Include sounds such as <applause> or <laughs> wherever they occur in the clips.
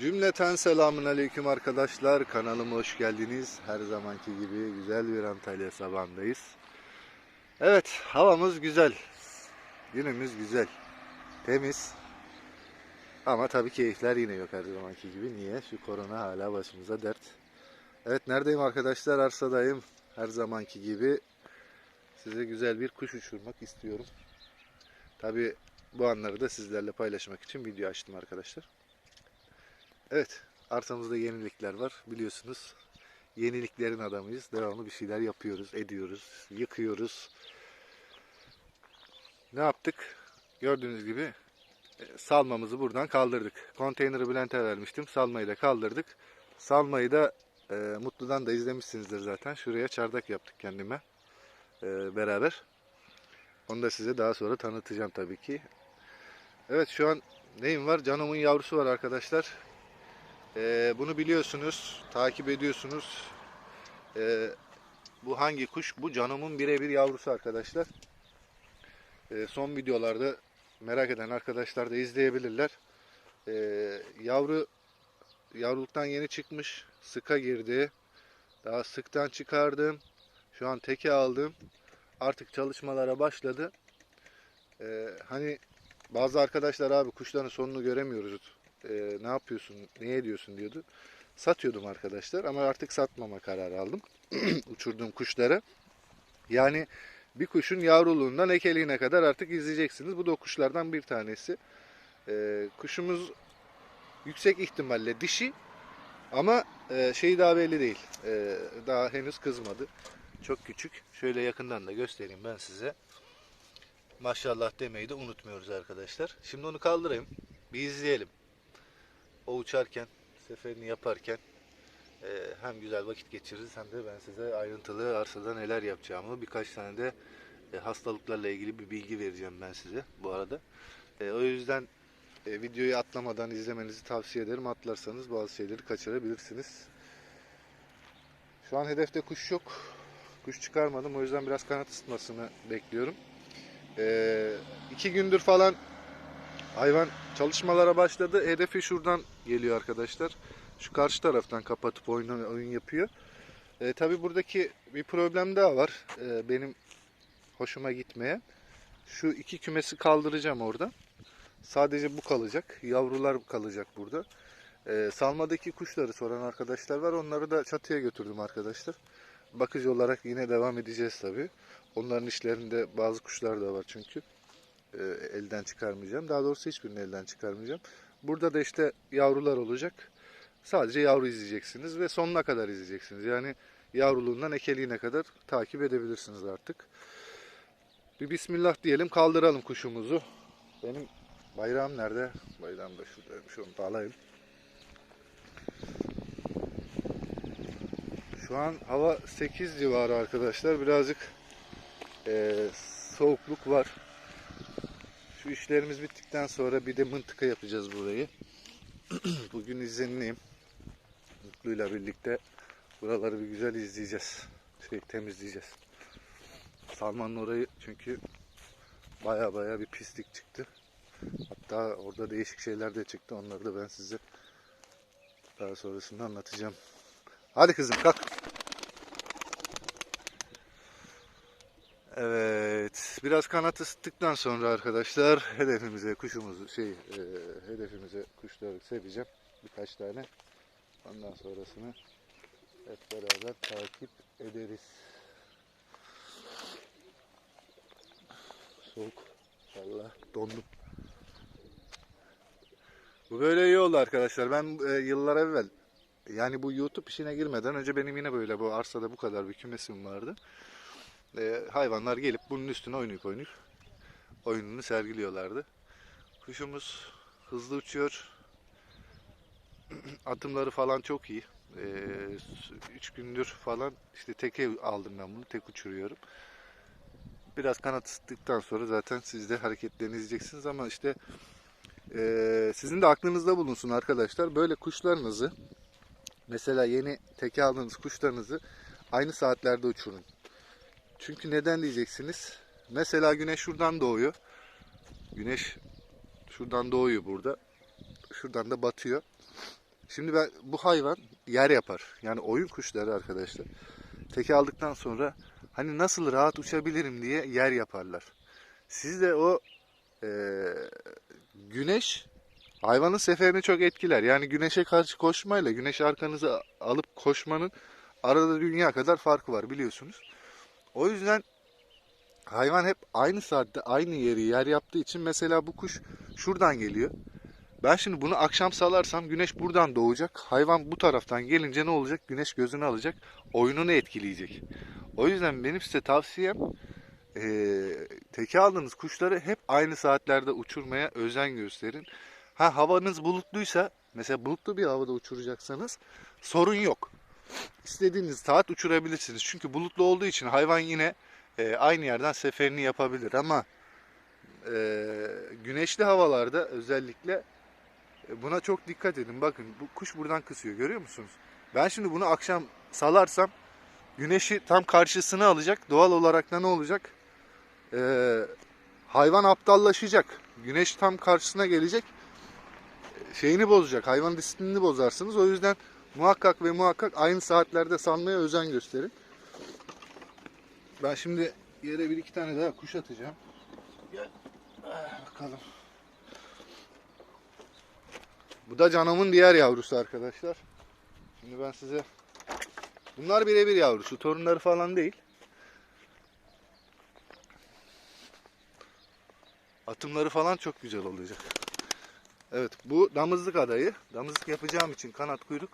Cümleten selamun aleyküm arkadaşlar. Kanalıma hoş geldiniz. Her zamanki gibi güzel bir Antalya sabahındayız. Evet, havamız güzel. Günümüz güzel. Temiz. Ama tabii keyifler yine yok her zamanki gibi. Niye? Şu korona hala başımıza dert. Evet, neredeyim arkadaşlar? Arsadayım. Her zamanki gibi size güzel bir kuş uçurmak istiyorum. Tabii bu anları da sizlerle paylaşmak için video açtım arkadaşlar. Evet, arsamızda yenilikler var. Biliyorsunuz yeniliklerin adamıyız. Devamlı bir şeyler yapıyoruz, ediyoruz, yıkıyoruz. Ne yaptık? Gördüğünüz gibi e, salmamızı buradan kaldırdık. Konteyneri Bülent'e vermiştim. Salmayı da kaldırdık. Salmayı da e, Mutlu'dan da izlemişsinizdir zaten. Şuraya çardak yaptık kendime e, beraber. Onu da size daha sonra tanıtacağım tabii ki. Evet şu an neyim var? Canom'un yavrusu var arkadaşlar. Ee, bunu biliyorsunuz, takip ediyorsunuz. Ee, bu hangi kuş? Bu Canom'un birebir yavrusu arkadaşlar. Ee, son videolarda merak eden arkadaşlar da izleyebilirler. Ee, yavru yavruluktan yeni çıkmış, sıka girdi. Daha sıktan çıkardım. Şu an teke aldım. Artık çalışmalara başladı. Ee, hani bazı arkadaşlar abi kuşların sonunu göremiyoruz e, ne yapıyorsun, ne ediyorsun diyordu. Satıyordum arkadaşlar ama artık satmama kararı aldım. <clears throat> Uçurduğum kuşları. Yani bir kuşun yavruluğundan ekeliğine kadar artık izleyeceksiniz. Bu da o kuşlardan bir tanesi. E, kuşumuz yüksek ihtimalle dişi ama e, şey daha belli değil. E, daha henüz kızmadı. Çok küçük. Şöyle yakından da göstereyim ben size. Maşallah demeyi de unutmuyoruz arkadaşlar. Şimdi onu kaldırayım. Bir izleyelim o uçarken, seferini yaparken e, hem güzel vakit geçiririz hem de ben size ayrıntılı arsada neler yapacağımı birkaç tane de e, hastalıklarla ilgili bir bilgi vereceğim ben size bu arada. E, o yüzden e, videoyu atlamadan izlemenizi tavsiye ederim. Atlarsanız bazı şeyleri kaçırabilirsiniz. Şu an hedefte kuş yok. Kuş çıkarmadım. O yüzden biraz kanat ısıtmasını bekliyorum. E, iki gündür falan Hayvan çalışmalara başladı. Hedefi şuradan geliyor arkadaşlar. Şu karşı taraftan kapatıp oyun, oyun yapıyor. E, Tabi buradaki bir problem daha var. E, benim hoşuma gitmeyen. Şu iki kümesi kaldıracağım orada. Sadece bu kalacak. Yavrular kalacak burada. E, salmadaki kuşları soran arkadaşlar var. Onları da çatıya götürdüm arkadaşlar. Bakıcı olarak yine devam edeceğiz tabi. Onların işlerinde bazı kuşlar da var çünkü e, elden çıkarmayacağım. Daha doğrusu hiçbirini elden çıkarmayacağım. Burada da işte yavrular olacak. Sadece yavru izleyeceksiniz ve sonuna kadar izleyeceksiniz. Yani yavruluğundan ekeliğine kadar takip edebilirsiniz artık. Bir bismillah diyelim kaldıralım kuşumuzu. Benim bayrağım nerede? Bayrağım da şuradaymış onu da alayım. Şu an hava 8 civarı arkadaşlar. Birazcık e, soğukluk var. Şu işlerimiz bittikten sonra bir de mıntıka yapacağız burayı. <clears throat> Bugün izinliyim. Mutlu'yla birlikte buraları bir güzel izleyeceğiz. Şey temizleyeceğiz. Salmanın orayı çünkü baya baya bir pislik çıktı. Hatta orada değişik şeyler de çıktı. Onları da ben size daha sonrasında anlatacağım. Hadi kızım kalk. Evet, biraz kanat ısıttıktan sonra arkadaşlar <laughs> hedefimize kuşumuzu şey e, hedefimize kuşları seveceğim birkaç tane. Ondan sonrasını hep beraber takip ederiz. Soğuk. Valla dondum. Bu böyle iyi oldu arkadaşlar. Ben e, yıllar evvel yani bu YouTube işine girmeden önce benim yine böyle bu arsada bu kadar bir kümesim vardı e, hayvanlar gelip bunun üstüne oynayıp oynayıp oyununu sergiliyorlardı. Kuşumuz hızlı uçuyor. <clears throat> Atımları falan çok iyi. 3 e, gündür falan işte teke aldım ben bunu. Tek uçuruyorum. Biraz kanat ısıttıktan sonra zaten siz de hareketlerini izleyeceksiniz ama işte e, sizin de aklınızda bulunsun arkadaşlar. Böyle kuşlarınızı mesela yeni teke aldığınız kuşlarınızı aynı saatlerde uçurun. Çünkü neden diyeceksiniz? Mesela güneş şuradan doğuyor. Güneş şuradan doğuyor burada. Şuradan da batıyor. Şimdi ben bu hayvan yer yapar. Yani oyun kuşları arkadaşlar. Teke aldıktan sonra hani nasıl rahat uçabilirim diye yer yaparlar. Siz de o eee, güneş hayvanın seferini çok etkiler. Yani güneşe karşı koşmayla güneş arkanıza alıp koşmanın arada dünya kadar farkı var biliyorsunuz. O yüzden hayvan hep aynı saatte aynı yeri yer yaptığı için mesela bu kuş şuradan geliyor. Ben şimdi bunu akşam salarsam güneş buradan doğacak. Hayvan bu taraftan gelince ne olacak? Güneş gözünü alacak. Oyununu etkileyecek. O yüzden benim size tavsiyem eee teke aldığınız kuşları hep aynı saatlerde uçurmaya özen gösterin. Ha havanız bulutluysa mesela bulutlu bir havada uçuracaksanız sorun yok. İstediğiniz saat uçurabilirsiniz. Çünkü bulutlu olduğu için hayvan yine e, aynı yerden seferini yapabilir ama e, güneşli havalarda özellikle e, buna çok dikkat edin. Bakın bu kuş buradan kısıyor görüyor musunuz? Ben şimdi bunu akşam salarsam güneşi tam karşısına alacak. Doğal olarak da ne olacak? E, hayvan aptallaşacak. Güneş tam karşısına gelecek. E, Şeyini bozacak. Hayvan disiplinini bozarsınız. O yüzden muhakkak ve muhakkak aynı saatlerde salmaya özen gösterin. Ben şimdi yere bir iki tane daha kuş atacağım. Gel. Ah, Bakalım. Bu da canımın diğer yavrusu arkadaşlar. Şimdi ben size... Bunlar birebir yavrusu. Torunları falan değil. Atımları falan çok güzel olacak. Evet bu damızlık adayı. Damızlık yapacağım için kanat kuyruk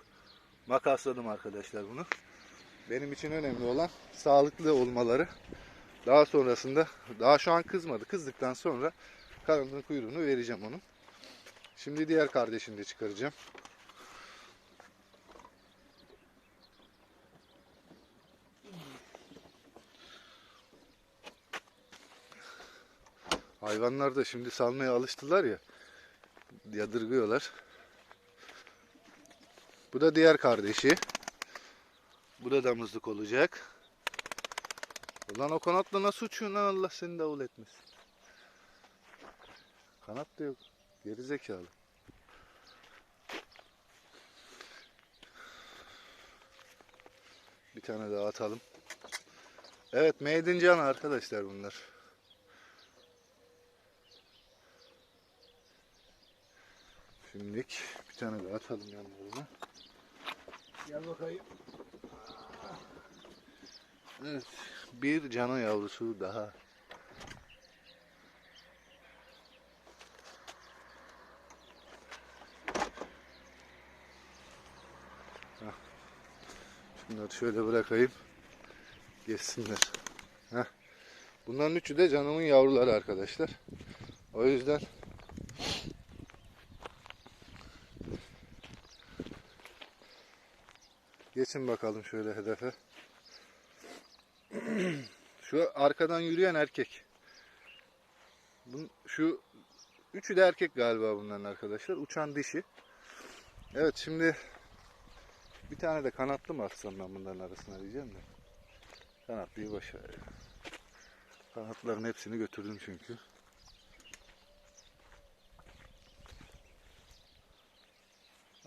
makasladım arkadaşlar bunu. Benim için önemli olan sağlıklı olmaları. Daha sonrasında daha şu an kızmadı. Kızdıktan sonra kanadını kuyruğunu vereceğim onun. Şimdi diğer kardeşini de çıkaracağım. Hayvanlar da şimdi salmaya alıştılar ya. Yadırgıyorlar. Bu da diğer kardeşi. Bu da damızlık olacak. Ulan o kanatla nasıl uçuyorsun lan Allah seni davul etmesin. Kanat da yok. Geri. Bir tane daha atalım. Evet Made Can arkadaşlar bunlar. Şimdilik bir tane daha atalım yanlarına. Gel bakayım. Evet, bir canı yavrusu daha. Şunları şöyle bırakayım. Geçsinler. Heh. Bunların üçü de canımın yavruları arkadaşlar. O yüzden geçin bakalım şöyle hedefe. <clears throat> Şu arkadan yürüyen erkek. Bun, şu üçü de erkek galiba bunların arkadaşlar. Uçan dişi. Evet şimdi bir tane de kanatlı mı atsam ben bunların arasına diyeceğim de. Kanatlıyı boş ver. Kanatların hepsini götürdüm çünkü.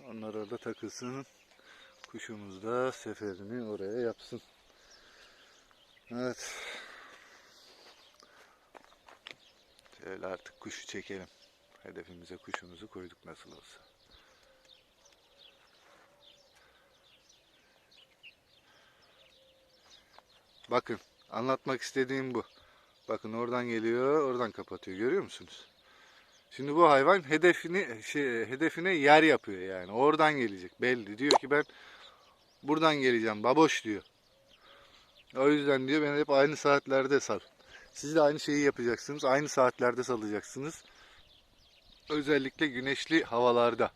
Onlar orada takılsın. Kuşumuz da seferini oraya yapsın. Evet. Şöyle artık kuşu çekelim. Hedefimize kuşumuzu koyduk nasıl olsa. Bakın anlatmak istediğim bu. Bakın oradan geliyor, oradan kapatıyor. Görüyor musunuz? Şimdi bu hayvan hedefini şey, hedefine yer yapıyor yani. Oradan gelecek belli. Diyor ki ben buradan geleceğim. Baboş diyor. O yüzden diyor ben hep aynı saatlerde sal. Siz de aynı şeyi yapacaksınız. Aynı saatlerde salacaksınız. Özellikle güneşli havalarda.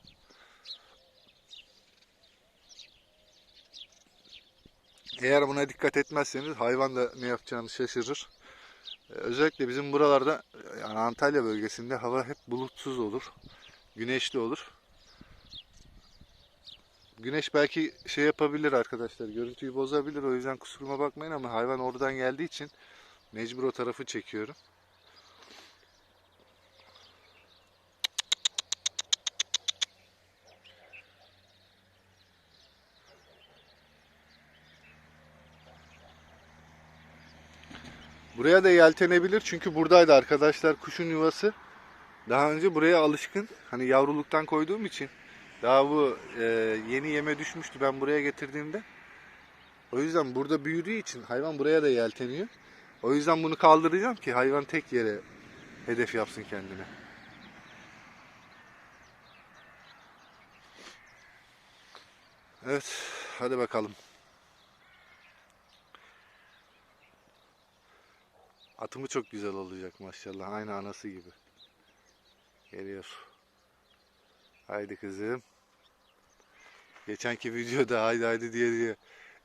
Eğer buna dikkat etmezseniz hayvan da ne yapacağını şaşırır. Özellikle bizim buralarda yani Antalya bölgesinde hava hep bulutsuz olur. Güneşli olur. Güneş belki şey yapabilir arkadaşlar. Görüntüyü bozabilir. O yüzden kusuruma bakmayın ama hayvan oradan geldiği için mecbur o tarafı çekiyorum. Buraya da yeltenebilir çünkü buradaydı arkadaşlar kuşun yuvası. Daha önce buraya alışkın. Hani yavruluktan koyduğum için daha bu e, yeni yeme düşmüştü ben buraya getirdiğimde. O yüzden burada büyüdüğü için hayvan buraya da yelteniyor. O yüzden bunu kaldıracağım ki hayvan tek yere hedef yapsın kendine. Evet, hadi bakalım. Atımı çok güzel olacak maşallah. Aynı anası gibi. Geliyor. Haydi kızım. Geçenki videoda haydi haydi diye diye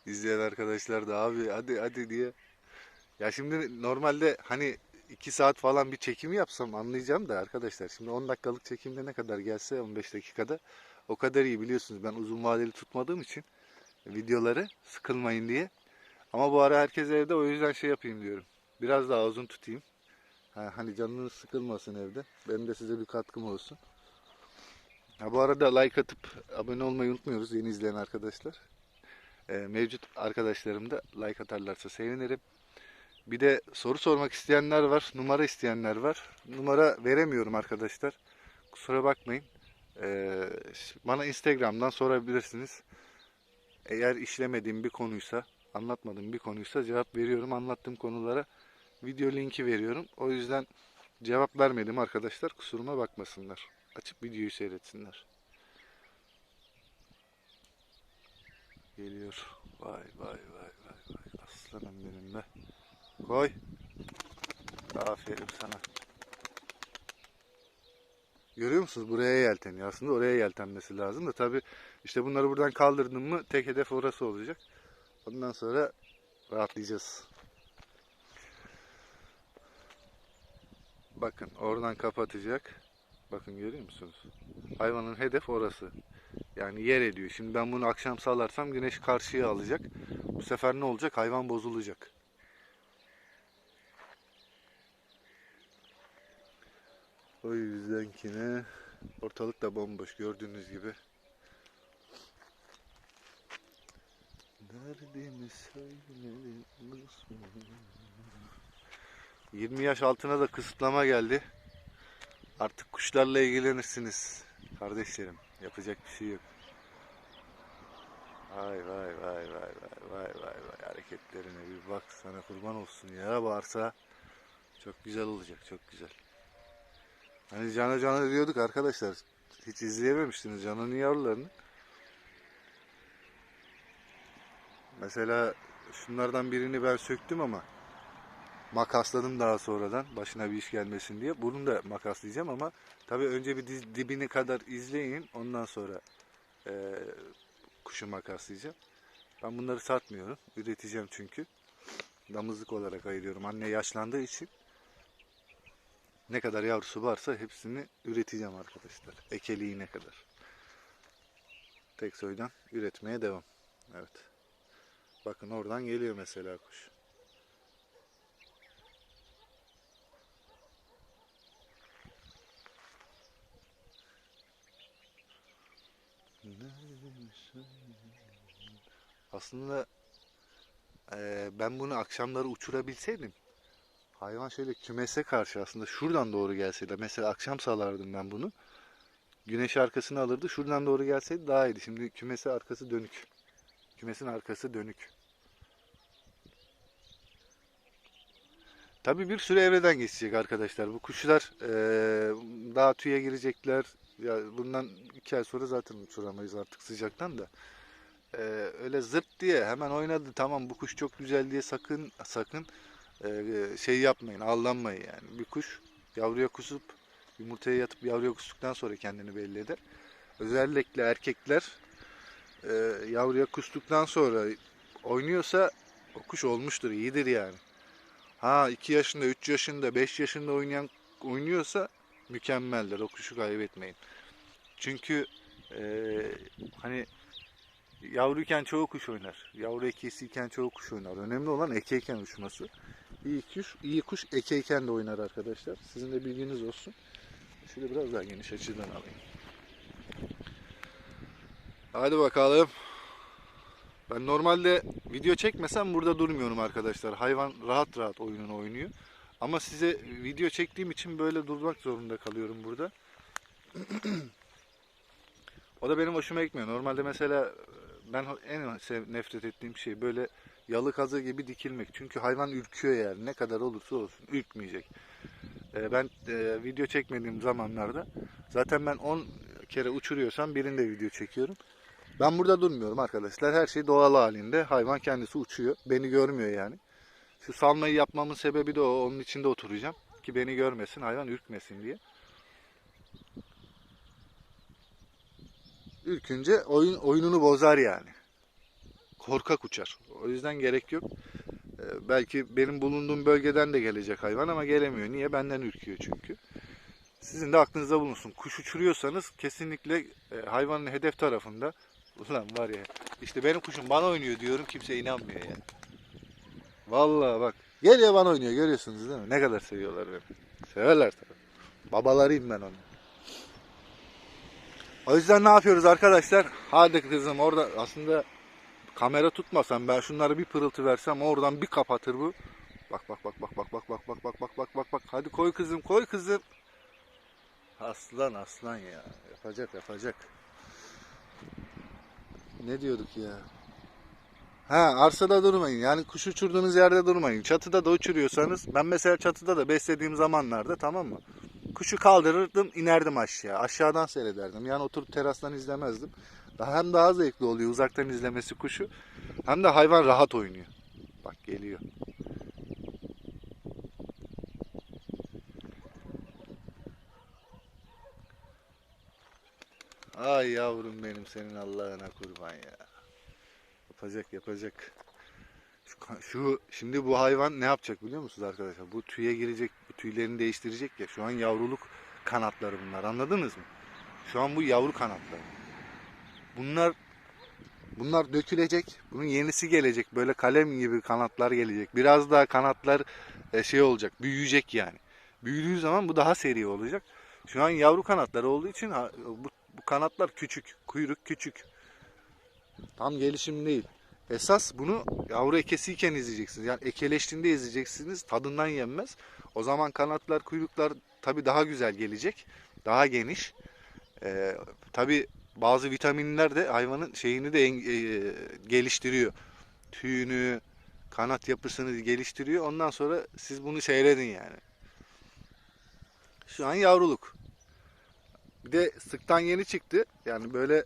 izleyen arkadaşlar da abi hadi hadi diye. Ya şimdi normalde hani 2 saat falan bir çekim yapsam anlayacağım da arkadaşlar. Şimdi 10 dakikalık çekimde ne kadar gelse 15 dakikada o kadar iyi biliyorsunuz. Ben uzun vadeli tutmadığım için videoları sıkılmayın diye. Ama bu ara herkes evde o yüzden şey yapayım diyorum. Biraz daha uzun tutayım. Ha, hani canınız sıkılmasın evde. Benim de size bir katkım olsun. Ha, bu arada like atıp abone olmayı unutmuyoruz yeni izleyen arkadaşlar. Ee, mevcut arkadaşlarım da like atarlarsa sevinirim. Bir de soru sormak isteyenler var, numara isteyenler var. Numara veremiyorum arkadaşlar. Kusura bakmayın. Ee, bana Instagram'dan sorabilirsiniz. Eğer işlemediğim bir konuysa, anlatmadığım bir konuysa cevap veriyorum. Anlattığım konulara video linki veriyorum. O yüzden cevap vermedim arkadaşlar. Kusuruma bakmasınlar. Açıp videoyu seyretsinler. Geliyor. Vay vay vay vay vay. Aslanım benim be. Koy. Aferin sana. Görüyor musunuz? Buraya yelteniyor. Aslında oraya yeltenmesi lazım da tabi işte bunları buradan kaldırdım mı tek hedef orası olacak. Ondan sonra rahatlayacağız. Bakın oradan kapatacak. Bakın görüyor musunuz? Hayvanın hedef orası. Yani yer ediyor. Şimdi ben bunu akşam salarsam güneş karşıya alacak. Bu sefer ne olacak? Hayvan bozulacak. O yüzden ki ne? Ortalık da bomboş gördüğünüz gibi. Derdimi söyledim. 20 yaş altına da kısıtlama geldi. Artık kuşlarla ilgilenirsiniz kardeşlerim. Yapacak bir şey yok. Vay vay vay vay vay vay vay vay hareketlerine bir bak sana kurban olsun ya varsa çok güzel olacak çok güzel. Hani cana cana diyorduk arkadaşlar. Hiç izleyememiştiniz canın yavrularını. Mesela şunlardan birini ben söktüm ama makasladım daha sonradan başına bir iş gelmesin diye. Bunu da makaslayacağım ama tabii önce bir diz- dibini kadar izleyin ondan sonra eee kuşu makaslayacağım. Ben bunları satmıyorum. Üreteceğim çünkü. Damızlık olarak ayırıyorum. Anne yaşlandığı için ne kadar yavrusu varsa hepsini üreteceğim arkadaşlar. Ekeliğine kadar. Tek soydan üretmeye devam. Evet. Bakın oradan geliyor mesela kuş. Aslında eee, ben bunu akşamları uçurabilseydim hayvan şöyle kümese karşı aslında şuradan doğru gelseydi. Mesela akşam salardım ben bunu. Güneş arkasını alırdı. Şuradan doğru gelseydi daha iyiydi. Şimdi kümese arkası dönük. Kümesin arkası dönük. Tabii bir süre evreden geçecek arkadaşlar. Bu kuşlar eee, daha tüye girecekler. Ya bundan iki ay sonra zaten uçuramayız artık sıcaktan da. Eee, öyle zırt diye hemen oynadı. Tamam bu kuş çok güzel diye sakın sakın eee, şey yapmayın, aldanmayın yani. Bir kuş yavruya kusup yumurtaya yatıp yavruya kustuktan sonra kendini belli eder. Özellikle erkekler eee, yavruya kustuktan sonra oynuyorsa o kuş olmuştur, iyidir yani. Ha 2 yaşında, 3 yaşında, 5 yaşında oynayan oynuyorsa mükemmeldir. O kuşu kaybetmeyin. Çünkü eee, hani yavruyken çoğu kuş oynar. Yavru ekesiyken çoğu kuş oynar. Önemli olan ekeyken uçması. İyi kuş, iyi kuş ekeyken de oynar arkadaşlar. Sizin de bilginiz olsun. Şöyle biraz daha geniş açıdan alayım. Hadi bakalım. Ben normalde video çekmesem burada durmuyorum arkadaşlar. Hayvan rahat rahat oyununu oynuyor. Ama size video çektiğim için böyle durmak zorunda kalıyorum burada. <clears throat> o da benim hoşuma gitmiyor. Normalde mesela ben en nefret ettiğim şey böyle yalı kazı gibi dikilmek. Çünkü hayvan ürküyor yani. Ne kadar olursa olsun ürkmeyecek. Ee, Ben e, video çekmediğim zamanlarda zaten ben 10 kere uçuruyorsam birinde video çekiyorum. Ben burada durmuyorum arkadaşlar. Her şey doğal halinde. Hayvan kendisi uçuyor. Beni görmüyor yani. Şu salmayı yapmamın sebebi de o. Onun içinde oturacağım. Ki beni görmesin, hayvan ürkmesin diye. Ürkünce oyun oyununu bozar yani. Korkak uçar. O yüzden gerek yok. Ee, belki benim bulunduğum bölgeden de gelecek hayvan ama gelemiyor. Niye? Benden ürküyor çünkü. Sizin de aklınızda bulunsun. Kuş uçuruyorsanız kesinlikle e, hayvanın hedef tarafında Ulan var ya işte benim kuşum bana oynuyor diyorum kimse inanmıyor ya. Vallahi bak geliyor bana oynuyor görüyorsunuz değil mi? Ne kadar seviyorlar beni. Severler tabii. Babalarıyım ben onun. O yüzden ne yapıyoruz arkadaşlar? Hadi kızım orada aslında kamera tutmasam ben şunları bir pırıltı versem oradan bir kapatır bu. Bak bak bak bak bak bak bak bak bak bak bak bak bak hadi koy kızım koy kızım. Aslan aslan ya yapacak yapacak. Ne diyorduk ya? Ha arsada durmayın. Yani kuş uçurduğunuz yerde durmayın. Çatıda da uçuruyorsanız ben mesela çatıda da beslediğim zamanlarda tamam mı? Kuşu kaldırırdım inerdim aşağı. Aşağıdan seyrederdim. Yani oturup terastan izlemezdim. Hem daha zevkli oluyor uzaktan izlemesi kuşu. Hem de hayvan rahat oynuyor. Bak geliyor. Ay yavrum benim senin Allah'ına kurban ya. Yapacak yapacak. Şu, şu şimdi bu hayvan ne yapacak biliyor musunuz arkadaşlar? Bu tüye girecek, tüylerini değiştirecek ya. Şu an yavruluk kanatları bunlar. Anladınız mı? Şu an bu yavru kanatları. Bunlar bunlar dökülecek. Bunun yenisi gelecek. Böyle kalem gibi kanatlar gelecek. Biraz daha kanatlar e, şey olacak. Büyüyecek yani. Büyüdüğü zaman bu daha seri olacak. Şu an yavru kanatları olduğu için bu, bu kanatlar küçük. Kuyruk küçük. Tam gelişim değil. Esas bunu yavru ekesiyken izleyeceksiniz. Yani ekeleştiğinde izleyeceksiniz. Tadından yenmez. O zaman kanatlar, kuyruklar tabi daha güzel gelecek. Daha geniş. Ee, tabi bazı vitaminler de hayvanın şeyini de e, geliştiriyor. Tüyünü, kanat yapısını geliştiriyor. Ondan sonra siz bunu seyredin yani. Şu an yavruluk. Bir de sıktan yeni çıktı. Yani böyle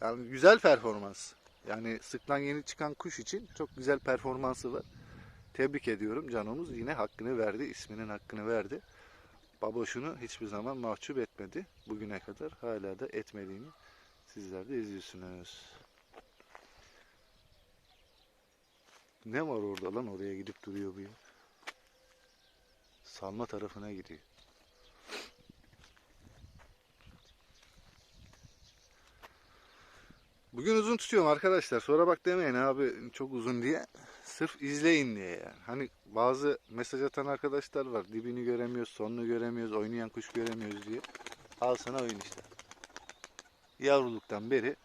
yani güzel performans. Yani sıktan yeni çıkan kuş için çok güzel performansı var. Tebrik ediyorum. Canımız yine hakkını verdi. isminin hakkını verdi. Baboşunu hiçbir zaman mahcup etmedi. Bugüne kadar hala da etmediğini sizler de izliyorsunuz. Ne var orada lan oraya gidip duruyor bu ya? Salma tarafına gidiyor. Bugün uzun tutuyorum arkadaşlar. Sonra bak demeyin abi çok uzun diye. Sırf izleyin diye yani. Hani bazı mesaj atan arkadaşlar var. Dibini göremiyoruz, sonunu göremiyoruz, oynayan kuş göremiyoruz diye. Al sana oyun işte. Yavruluktan beri.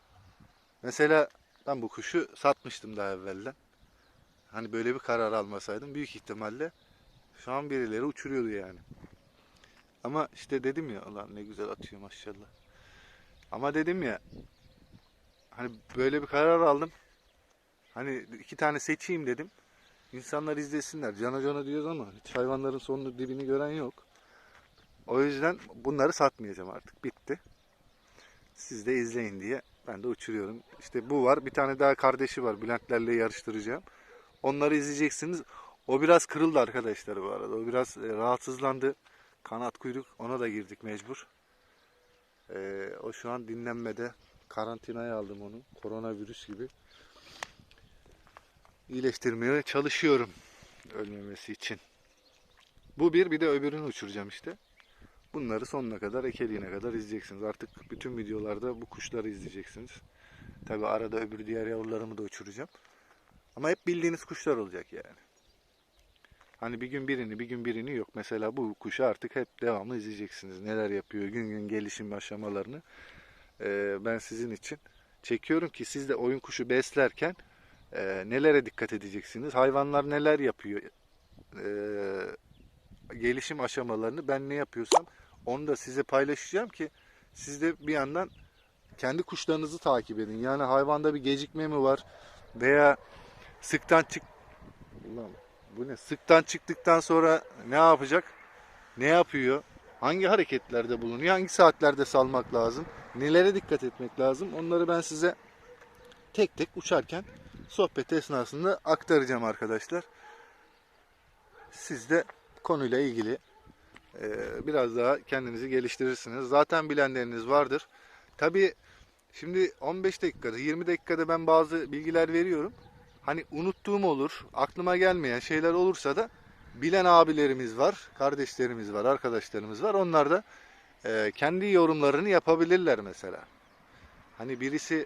Mesela ben bu kuşu satmıştım daha evvelden. Hani böyle bir karar almasaydım büyük ihtimalle şu an birileri uçuruyordu yani. Ama işte dedim ya ulan ne güzel atıyor maşallah. Ama dedim ya hani böyle bir karar aldım. Hani iki tane seçeyim dedim. İnsanlar izlesinler. Cana cana diyoruz ama hiç hayvanların sonunu dibini gören yok. O yüzden bunları satmayacağım artık. Bitti. Siz de izleyin diye ben de uçuruyorum. İşte bu var. Bir tane daha kardeşi var. Bülentlerle yarıştıracağım. Onları izleyeceksiniz. O biraz kırıldı arkadaşlar bu arada. O biraz e, rahatsızlandı. Kanat kuyruk ona da girdik mecbur. Ee, o şu an dinlenmede. Karantinaya aldım onu. Koronavirüs gibi. İyileştirmeye çalışıyorum. Ölmemesi için. Bu bir bir de öbürünü uçuracağım işte. Bunları sonuna kadar ekeliğine kadar izleyeceksiniz. Artık bütün videolarda bu kuşları izleyeceksiniz. Tabi arada öbür diğer yavrularımı da uçuracağım. Ama hep bildiğiniz kuşlar olacak yani. Hani bir gün birini bir gün birini yok. Mesela bu kuşu artık hep devamlı izleyeceksiniz. Neler yapıyor gün gün gelişim aşamalarını. Ee, ben sizin için çekiyorum ki siz de oyun kuşu beslerken e, nelere dikkat edeceksiniz? Hayvanlar neler yapıyor? E, gelişim aşamalarını ben ne yapıyorsam onu da size paylaşacağım ki siz de bir yandan kendi kuşlarınızı takip edin. Yani hayvanda bir gecikme mi var veya sıktan çık Ulan bu ne? Sıktan çıktıktan sonra ne yapacak? Ne yapıyor? Hangi hareketlerde bulunuyor? Hangi saatlerde salmak lazım? Nelere dikkat etmek lazım? Onları ben size tek tek uçarken sohbet esnasında aktaracağım arkadaşlar. Siz de konuyla ilgili e, biraz daha kendinizi geliştirirsiniz. Zaten bilenleriniz vardır. Tabii şimdi 15 dakikada, 20 dakikada ben bazı bilgiler veriyorum. Hani unuttuğum olur, aklıma gelmeyen şeyler olursa da bilen abilerimiz var, kardeşlerimiz var, arkadaşlarımız var. Onlar da e, kendi yorumlarını yapabilirler mesela. Hani birisi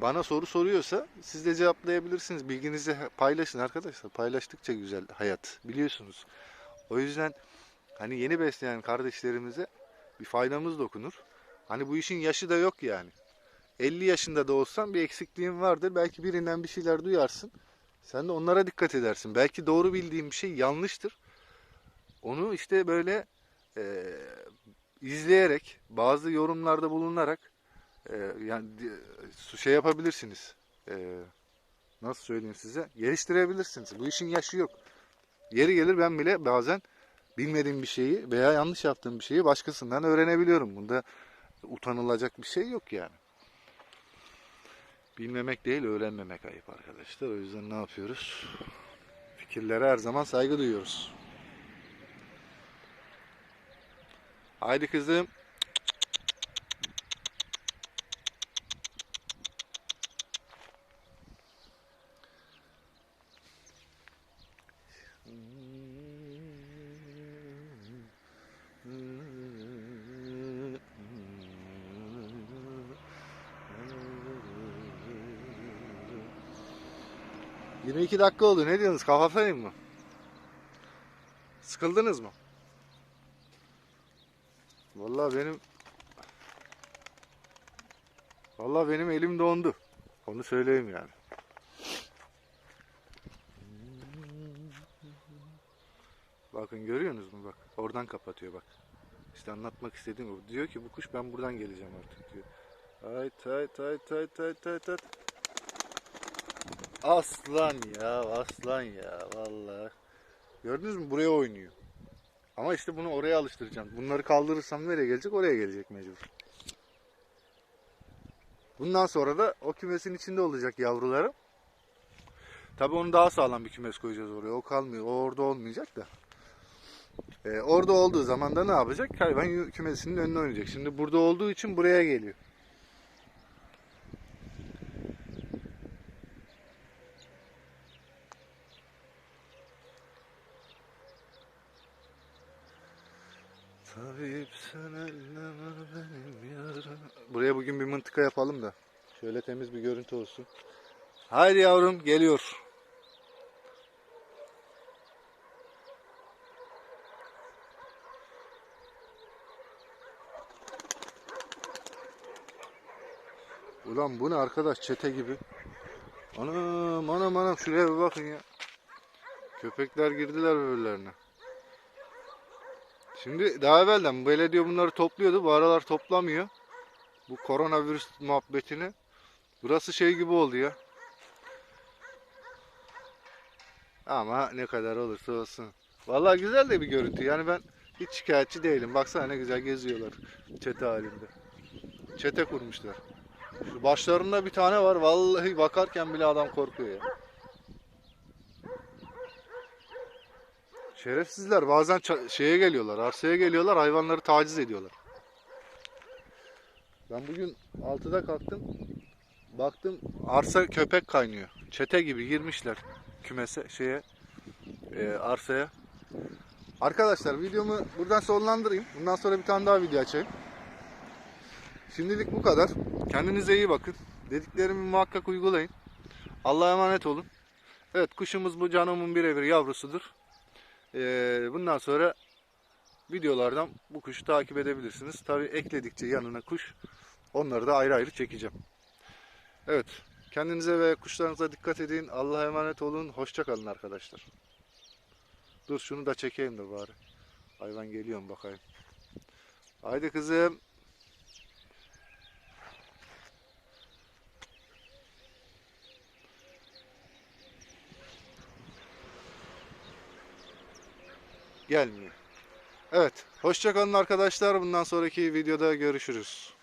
bana soru soruyorsa siz de cevaplayabilirsiniz. Bilginizi paylaşın arkadaşlar. Paylaştıkça güzel hayat biliyorsunuz. O yüzden hani yeni besleyen kardeşlerimize bir faydamız dokunur. Hani bu işin yaşı da yok yani. 50 yaşında da olsan bir eksikliğin vardır. Belki birinden bir şeyler duyarsın. Sen de onlara dikkat edersin. Belki doğru bildiğin bir şey yanlıştır. Onu işte böyle e, izleyerek, bazı yorumlarda bulunarak e, yani şey yapabilirsiniz. E, nasıl söyleyeyim size? Geliştirebilirsiniz. Bu işin yaşı yok. Yeri gelir ben bile bazen bilmediğim bir şeyi veya yanlış yaptığım bir şeyi başkasından öğrenebiliyorum. Bunda utanılacak bir şey yok yani. Bilmemek değil, öğrenmemek ayıp arkadaşlar. O yüzden ne yapıyoruz? Fikirlere her zaman saygı duyuyoruz. Haydi kızım. ...22 dakika oldu. Ne diyorsunuz? Kapatayım mı? Sıkıldınız mı? Vallahi benim... Vallahi benim elim dondu. Onu söyleyeyim yani. Bakın görüyorsunuz mu bak. Oradan kapatıyor bak. İşte anlatmak istediğim o. Diyor ki bu kuş ben buradan geleceğim artık diyor. Hayt hayt hayt hayt hayt hayt hayt. Aslan ya aslan ya vallahi. Gördünüz mü buraya oynuyor. Ama işte bunu oraya alıştıracağım. Bunları kaldırırsam nereye gelecek? Oraya gelecek mecbur. Bundan sonra da o kümesin içinde olacak yavrularım. Tabi onu daha sağlam bir kümes koyacağız oraya. O kalmıyor. O orada olmayacak da. Ee, orada olduğu zaman da ne yapacak? Hayvan kümesinin önüne oynayacak. Şimdi burada olduğu için buraya geliyor. Tabip sen elleme benim yaram. Buraya bugün bir mıntıka yapalım da. Şöyle temiz bir görüntü olsun. Haydi yavrum geliyor. Ulan bu ne arkadaş çete gibi. Anam anam anam şuraya bir bakın ya. Köpekler girdiler birbirlerine. Şimdi daha evvelden belediye bunları topluyordu. Bu aralar toplamıyor. Bu koronavirüs muhabbetini. Burası şey gibi oldu ya. Ama ne kadar olursa olsun. Vallahi güzel de bir görüntü. Yani ben hiç şikayetçi değilim. Baksana ne güzel geziyorlar. Çete halinde. Çete kurmuşlar. Şu başlarında bir tane var. Vallahi bakarken bile adam korkuyor ya. Şerefsizler bazen şeye geliyorlar, arsaya geliyorlar, hayvanları taciz ediyorlar. Ben bugün 6'da kalktım. Baktım arsa köpek kaynıyor. Çete gibi girmişler kümese şeye e, arsaya. Arkadaşlar videomu buradan sonlandırayım. Bundan sonra bir tane daha video açayım. Şimdilik bu kadar. Kendinize iyi bakın. Dediklerimi muhakkak uygulayın. Allah'a emanet olun. Evet kuşumuz bu canımın birebir yavrusudur. Ee, bundan sonra videolardan bu kuşu takip edebilirsiniz. Tabi ekledikçe yanına kuş onları da ayrı ayrı çekeceğim. Evet Kendinize ve kuşlarınıza dikkat edin. Allah'a emanet olun. Hoşça kalın arkadaşlar. Dur şunu da çekeyim de bari. Hayvan geliyor mu bakayım. Haydi kızım. Gelmiyor. Evet. Hoşça kalın arkadaşlar. Bundan sonraki videoda görüşürüz.